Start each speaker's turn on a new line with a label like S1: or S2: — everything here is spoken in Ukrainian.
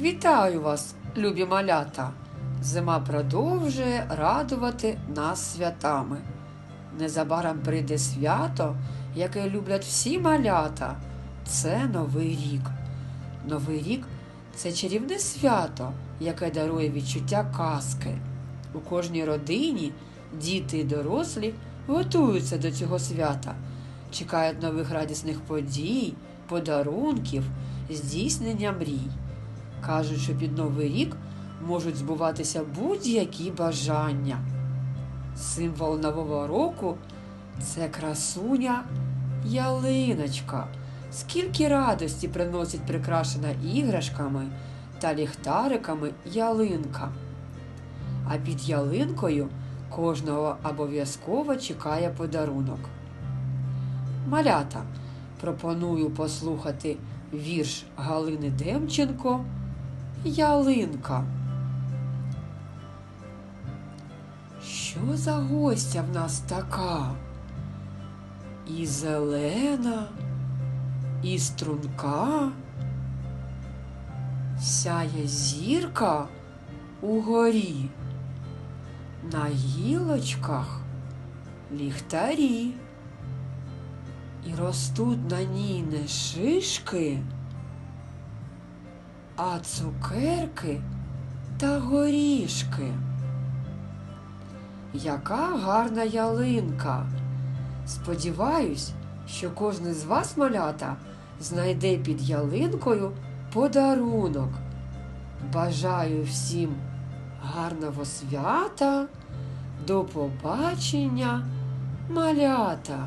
S1: Вітаю вас, любі малята! Зима продовжує радувати нас святами. Незабаром прийде свято, яке люблять всі малята. Це Новий рік. Новий рік це чарівне свято, яке дарує відчуття казки. У кожній родині діти і дорослі готуються до цього свята, чекають нових радісних подій, подарунків, здійснення мрій. Кажуть, що під Новий рік можуть збуватися будь-які бажання. Символ Нового року це красуня ялиночка. Скільки радості приносить прикрашена іграшками та ліхтариками ялинка. А під ялинкою кожного обов'язково чекає подарунок. Малята, пропоную послухати вірш Галини Демченко Ялинка. Що за гостя в нас така? І зелена, і струнка, сяє зірка угорі, на гілочках ліхтарі, і ростуть на ній не шишки, а цукерки та горішки. Яка гарна ялинка! Сподіваюсь, що кожен з вас, малята, знайде під ялинкою подарунок. Бажаю всім гарного свята, до побачення, малята!